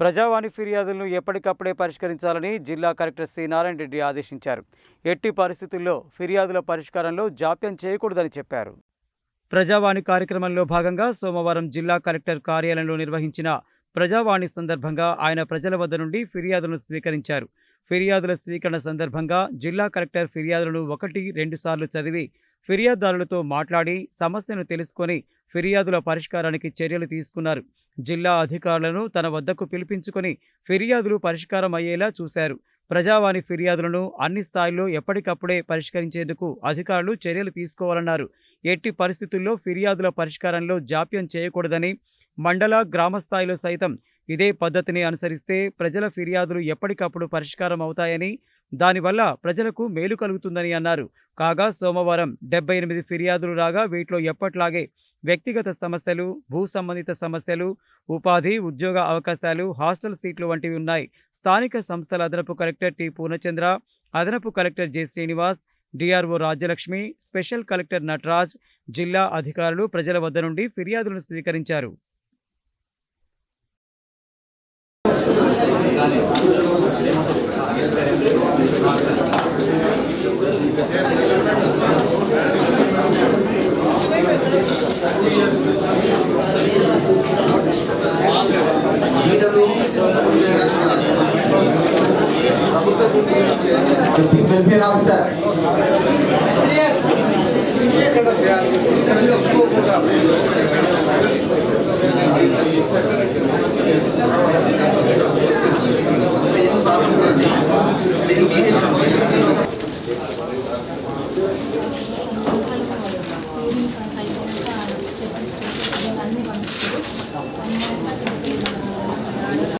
ప్రజావాణి ఫిర్యాదులను ఎప్పటికప్పుడే పరిష్కరించాలని జిల్లా కలెక్టర్ సి. నారాయణ రెడ్డి ఆదేశించారు. ఎట్టి పరిస్థితుల్లో ఫిర్యాదుల పరిష్కారంలో జాప్యం చేయకూడదని చెప్పారు. ప్రజావాణి కార్యక్రమంలో భాగంగా సోమవారం జిల్లా కలెక్టర్ కార్యాలయంలో నిర్వహించిన ప్రజావాణి సందర్భంగా ఆయన ప్రజల వద్ద నుండి ఫిర్యాదులను స్వీకరించారు. ఫిర్యాదుల స్వీకరణ సందర్భంగా జిల్లా కలెక్టర్ ఫిర్యాదులను ఒకటి రెండుసార్లు చదివి ఫిర్యాదుదారులతో మాట్లాడి సమస్యను తెలుసుకొని ఫిర్యాదుల పరిష్కారానికి చర్యలు తీసుకున్నారు. జిల్లా అధికారులను తన వద్దకు పిలిపించుకొని ఫిర్యాదులు పరిష్కారం అయ్యేలా చూశారు. ప్రజావాణి ఫిర్యాదులను అన్ని స్థాయిల్లో ఎప్పటికప్పుడే పరిష్కరించేందుకు అధికారులు చర్యలు తీసుకోవాలన్నారు. ఎట్టి పరిస్థితుల్లో ఫిర్యాదుల పరిష్కారంలో జాప్యం చేయకూడదని మండల గ్రామ స్థాయిలో సైతం ఇదే పద్ధతిని అనుసరిస్తే ప్రజల ఫిర్యాదులు ఎప్పటికప్పుడు పరిష్కారం అవుతాయని దానివల్ల ప్రజలకు మేలు కలుగుతుందని అన్నారు. కాగా సోమవారం డెబ్బై ఎనిమిది ఫిర్యాదులు రాగా వీటిలో ఎప్పట్లాగే వ్యక్తిగత సమస్యలు భూ సంబంధిత సమస్యలు ఉపాధి ఉద్యోగ అవకాశాలు హాస్టల్ సీట్లు వంటివి ఉన్నాయి. స్థానిక సంస్థల అదనపు కలెక్టర్ టి. పూర్ణచంద్ర అదనపు collector J. Srinivas DRO Rajyalakshmi special collector Nataraj జిల్లా అధికారులు ప్రజల వద్ద నుండి ఫిర్యాదులను స్వీకరించారు. welfare officer. Yes.